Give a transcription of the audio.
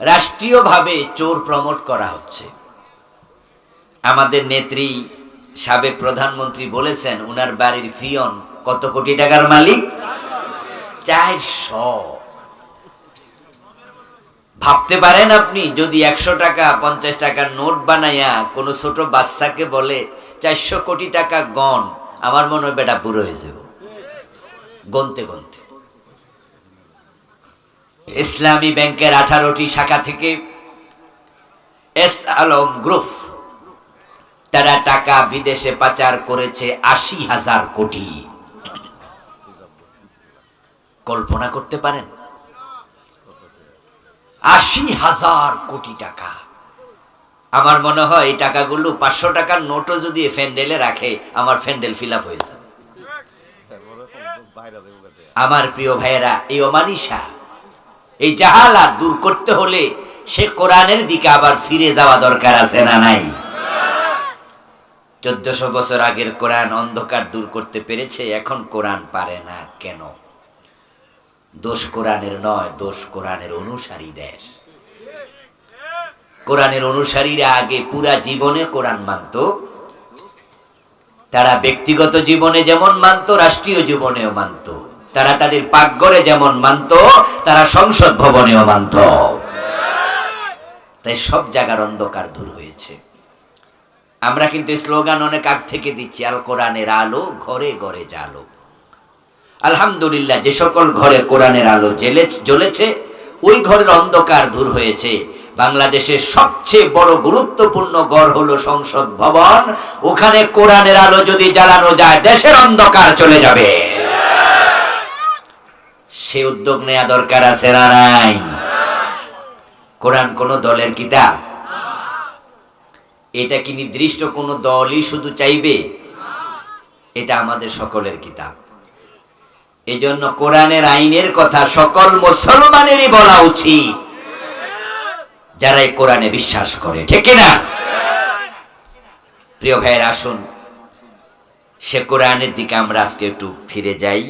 রাষ্ট্রীয়ভাবে চোর প্রমোট করা হচ্ছে। আমাদের নেত্রী, সাবেক প্রধানমন্ত্রী বলেছেন, উনার বাড়ির ফিয়ন কত কোটি টাকার মালিক? চারশো। ভাবতে পারেন আপনি, যদি একশো টাকা, পঞ্চাশ টাকার নোট বানাইয়া কোনো ছোট বাচ্চাকে বলে, চারশো কোটি টাকা গণ, আমার মনে হয় বেটা বুড়ো হয়ে যাব। গনতে গনতে ইসলামী ব্যাংকের আঠারোটি শাখা থেকে এস আলম গ্রুপ, তারা টাকা বিদেশে পাচার করেছে আশি হাজার কোটি। কল্পনা করতে পারেন? আশি হাজার কোটি টাকা। আমার মনে হয় এই টাকাগুলো পাঁচশো টাকার নোটও যদি ফ্যান্ডেলে রাখে, আমার ফ্যান্ডেল ফিল হয়ে যাবে। আমার প্রিয় ভাইয়েরা, এই অমানিসা এই জাহালাত দূর করতে হলে সে কোরআনের দিকে আবার ফিরে যাওয়া দরকার আছে না নাই? চোদ্দশো বছর আগের কোরআন অন্ধকার দূর করতে পেরেছে, এখন কোরআন পারে না কেন? দোষ কোরআনের নয়, দোষ কোরআনের অনুসারী দেশ। কোরআনের অনুসারীরা আগে পুরা জীবনে কোরআন মানত। তারা ব্যক্তিগত জীবনে যেমন মানত, রাষ্ট্রীয় জীবনেও মানত। তারা তাদের পাকঘরে যেমন মানত, তারা সংসদ ভবনেও মানত। তাই সব জায়গার অন্ধকার দূর হয়েছে। আমরা কিন্তু স্লোগান অনেক আগ থেকে দিচ্ছি, আল কোরআনের আলো ঘরে ঘরে জালো আলহামদুলিল্লাহ, যে সকল ঘরে কোরআনের আলো জেলে জ্বলেছে, ওই ঘরের অন্ধকার দূর হয়েছে। বাংলাদেশের সবচেয়ে বড় গুরুত্বপূর্ণ গড় হলো সংসদ ভবন। ওখানে কোরআনের আলো যদি জ্বালানো যায়, দেশের অন্ধকার চলে যাবে। সে উদ্যোগ নেওয়া দরকার আছে না নাই? কোরআন কোন দলের কিতাব? এটা কি নির্দিষ্ট কোনো দলই শুধু চাইবে? এটা আমাদের সকলের কিতাব। এই জন্য কোরআনের আইনের কথা সকল মুসলমানেরই বলা উচিত। যারা এই কোরআনে বিশ্বাস করে, ঠিক না প্রিয় ভাইয়ের, আসুন। সে কোরআনের দিকে আমরা আজকে একটু ফিরে যাই।